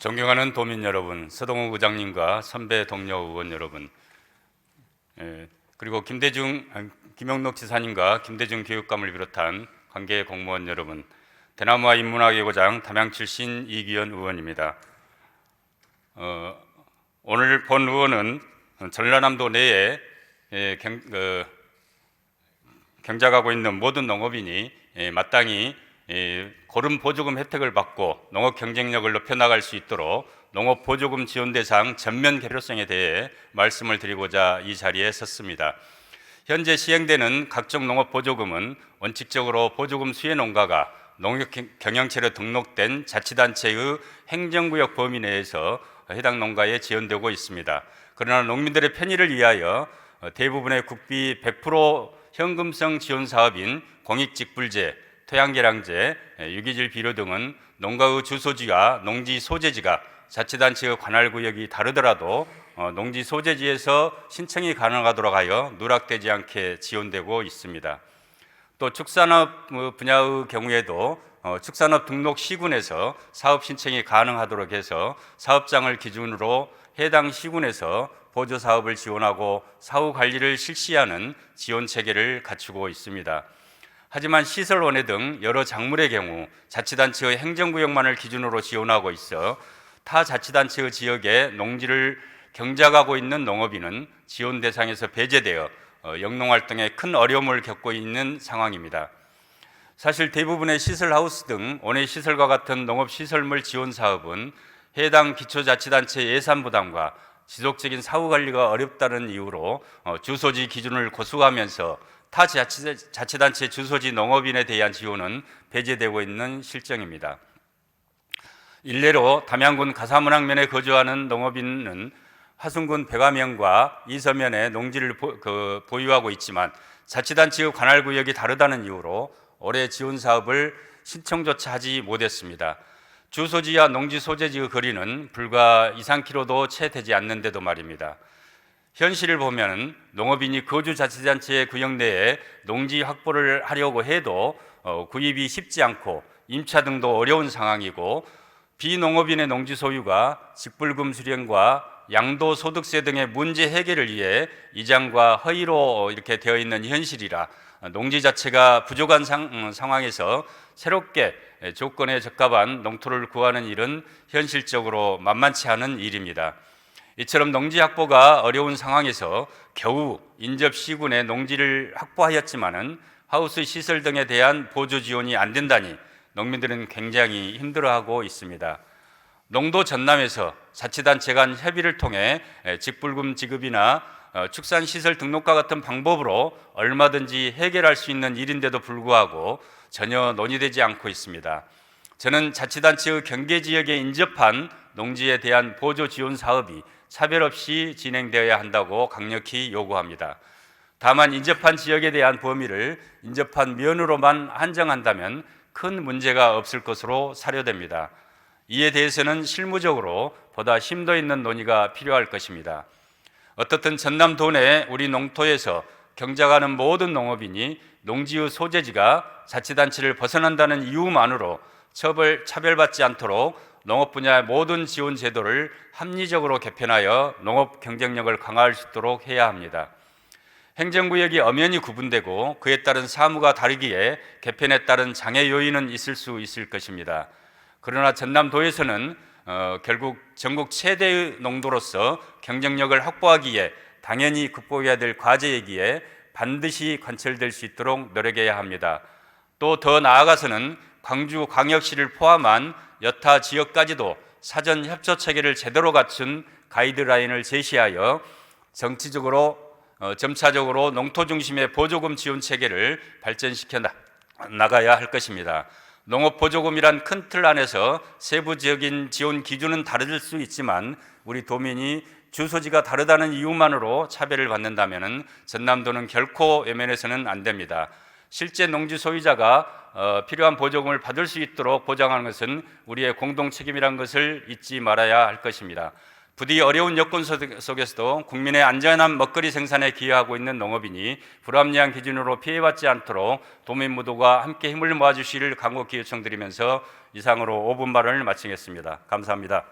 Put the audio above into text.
존경하는 도민 여러분, 서동욱 의장님과 선배 동료 의원 여러분, 예, 그리고 김대중, 아, 김영록 지사님과 김대중 교육감을 비롯한 관계 공무원 여러분, 대나무와 인문학예고장 담양 출신 이기현 의원입니다. 어, 오늘 본 의원은 전라남도 내에 예, 경, 어, 경작하고 있는 모든 농업인이 예, 마땅히 예, 고름 보조금 혜택을 받고 농업 경쟁력을 높여 나갈 수 있도록 농업 보조금 지원 대상 전면 개별성에 대해 말씀을 드리고자 이 자리에 섰습니다. 현재 시행되는 각종 농업 보조금은 원칙적으로 보조금 수혜 농가가 경- 경영체로 등록된 자치단체의 행정구역 범위 내에서 해당 농가에 지원되고 있습니다. 그러나 농민들의 편의를 위하여 어, 대부분의 국비 100% 현금성 지원 사업인 공익직불제, 토양계량제, 에, 유기질 비료 등은 농가의 주소지와 농지 소재지가 자치단체의 관할 구역이 다르더라도 어, 농지 소재지에서 신청이 가능하도록 하여 누락되지 않게 지원되고 있습니다. 또 축산업 어, 분야의 경우에도 어, 축산업 등록 시군에서 사업 신청이 가능하도록 해서 사업장을 기준으로 해당 시군에서 보조 사업을 지원하고 사후 관리를 실시하는 지원 체계를 갖추고 있습니다. 하지만 시설 원해 등 여러 작물의 경우 자치단체의 행정구역만을 기준으로 지원하고 있어 타 자치단체의 지역에 농지를 경작하고 있는 농업인은 지원 대상에서 배제되어 어, 영농 활동에 큰 어려움을 겪고 있는 상황입니다. 사실 대부분의 시설 하우스 등 원예 시설과 같은 농업 시설물 지원 사업은 해당 기초자치단체 예산 부담과 지속적인 사후 관리가 어렵다는 이유로 어, 주소지 기준을 고수하면서 타 자치, 자치단체 주소지 농업인에 대한 지원은 배제되고 있는 실정입니다. 일례로 담양군 가사문항면에 거주하는 농업인은 화순군 백화면과 이서면에 농지를 보, 그, 보유하고 있지만 자치단체의 관할 구역이 다르다는 이유로 올해 지원 사업을 신청조차 하지 못했습니다. 주소지와 농지 소재지의 거리는 불과 2, 3km도 채 되지 않는데도 말입니다. 현실을 보면 농업인이 거주 자치단체의 구역 내에 농지 확보를 하려고 해도 어, 구입이 쉽지 않고 임차 등도 어려운 상황이고 비농업인의 농지 소유가 직불금 수령과 양도 소득세 등의 문제 해결을 위해 이장과 허위로 이렇게 되어 있는 현실이라 농지 자체가 부족한 상, 음, 상황에서 새롭게 조건에 적합한 농토를 구하는 일은 현실적으로 만만치 않은 일입니다. 이처럼 농지 확보가 어려운 상황에서 겨우 인접 시군에 농지를 확보하였지만은 하우스 시설 등에 대한 보조 지원이 안 된다니 농민들은 굉장히 힘들어하고 있습니다. 농도 전남에서 자치단체 간 협의를 통해 직불금 지급이나 어, 축산시설 등록과 같은 방법으로 얼마든지 해결할 수 있는 일인데도 불구하고 전혀 논의되지 않고 있습니다. 저는 자치단체의 경계 지역에 인접한 농지에 대한 보조 지원 사업이 차별 없이 진행되어야 한다고 강력히 요구합니다. 다만 인접한 지역에 대한 범위를 인접한 면으로만 한정한다면 큰 문제가 없을 것으로 사료됩니다. 이에 대해서는 실무적으로 보다 심도 있는 논의가 필요할 것입니다. 어떻든 전남도 내 우리 농토에서 경작하는 모든 농업인이 농지의 소재지가 자치단체를 벗어난다는 이유만으로 처벌, 차별받지 않도록 농업 분야의 모든 지원 제도를 합리적으로 개편하여 농업 경쟁력을 강화할 수 있도록 해야 합니다. 행정구역이 엄연히 구분되고 그에 따른 사무가 다르기에 개편에 따른 장애 요인은 있을 수 있을 것입니다. 그러나 전남도에서는 어, 결국 전국 최대의 농도로서 경쟁력을 확보하기에 당연히 극복해야 될 과제이기에 반드시 관철될 수 있도록 노력해야 합니다. 또 더 나아가서는 광주 광역시를 포함한 여타 지역까지도 사전 협조 체계를 제대로 갖춘 가이드라인을 제시하여 정치적으로 어, 점차적으로 농토 중심의 보조금 지원 체계를 발전시켜 나- 나가야 할 것입니다. 농업 보조금이란 큰 틀 안에서 세부적인 지원 기준은 다를 수 있지만 우리 도민이 주소지가 다르다는 이유만으로 차별을 받는다면 전남도는 결코 외면해서는 안 됩니다. 실제 농지 소유자가 어, 필요한 보조금을 받을 수 있도록 보장하는 것은 우리의 공동 책임이라는 것을 잊지 말아야 할 것입니다. 부디 어려운 여건 속- 속에서도 국민의 안전한 먹거리 생산에 기여하고 있는 농업인이 불합리한 기준으로 피해받지 않도록 도민 모두가 함께 힘을 모아주시를 간곡히 요청드리면서 이상으로 5분 발언을 마치겠습니다. 감사합니다.